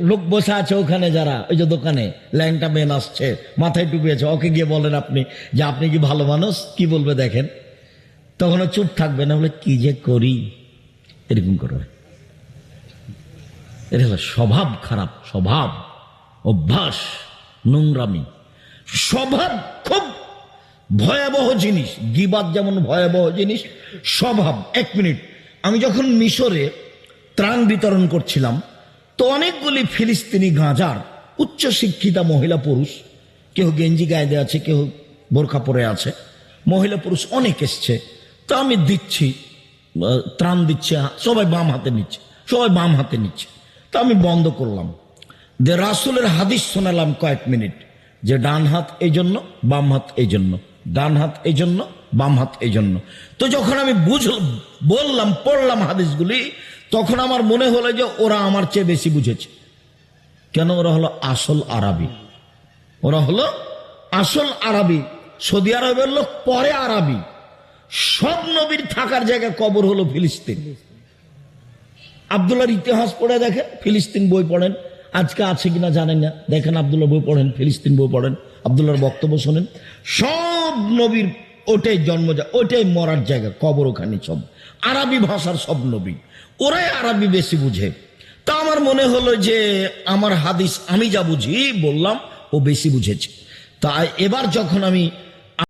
লোক বসে আছে ওখানে যারা, ওই যে দোকানে ল্যাংটা মেন আসছে, মাথায় টুপি আছে ওকে গিয়ে বলেন আপনি যে আপনি কি ভালো মানুষ? কি বলবে দেখেন। তখন চুপ থাকবে, না বলে, কি যে করি? এরকম করবে। এটা হলো স্বভাব খারাপ, স্বভাব, অভ্যাস, নোংরামি। স্বভাব খুব ভয়াবহ জিনিস, গিবাদ যেমন ভয়াবহ জিনিস, স্বভাব, এক মিনিট। আমি যখন মিশরে ত্রাণ বিতরণ করছিলাম তো অনেকগুলি ফিলিস্তিনি গাঁজার উচ্চ শিক্ষিতা মহিলা পুরুষ কেউ গেঞ্জি গায়ে আছে কেউ বোরখা পরে আছে, মহিলা পুরুষ অনেক এসছে। তো আমি দিচ্ছি ত্রাণ দিচ্ছে সবাই বাম হাতে নিচ্ছে, সবাই বাম হাতে নিচ্ছে। তো আমি বন্ধ করলাম। যে রাসুলের হাদিস শোনালাম কয়েক মিনিট, যে ডান হাত এই জন্য বাম হাত এই জন্য ডান হাত এই জন্য বাম হাত এই জন্য তো যখন আমি বুঝল বললাম, পড়লাম হাদিসগুলি তখন আমার মনে হলো যে ওরা আমার চেয়ে বেশি বুঝেছে। কেন? ওরা হলো আসল আরবি। ওরা হলো আসল আরবি। সৌদি আরবের লোক পরে আরবি। সব নবীর থাকার জায়গা কবর হলো ফিলিস্তিন। আবদুল্লাহর ইতিহাস পড়ে দেখেন ফিলিস্তিন বই পড়েন। আজকে আছে কিনা জানেন না। দেখেন আবদুল্লাহ বই পড়েন, ফিলিস্তিন বই পড়েন। আবদুল্লাহর বক্তব্য শোনেন। সব নবীর ওটাই জন্ম ওটাই মরার জায়গা কবর ওখানে সব। আরবি ভাষার সব নবী। ওরাই আরবি বেশি বুঝে। তা আমার মনে হলো যে আমার হাদিস আমি যা বুঝি বললাম, ও বেশি বুঝেছে। তাই এবার যখন আমি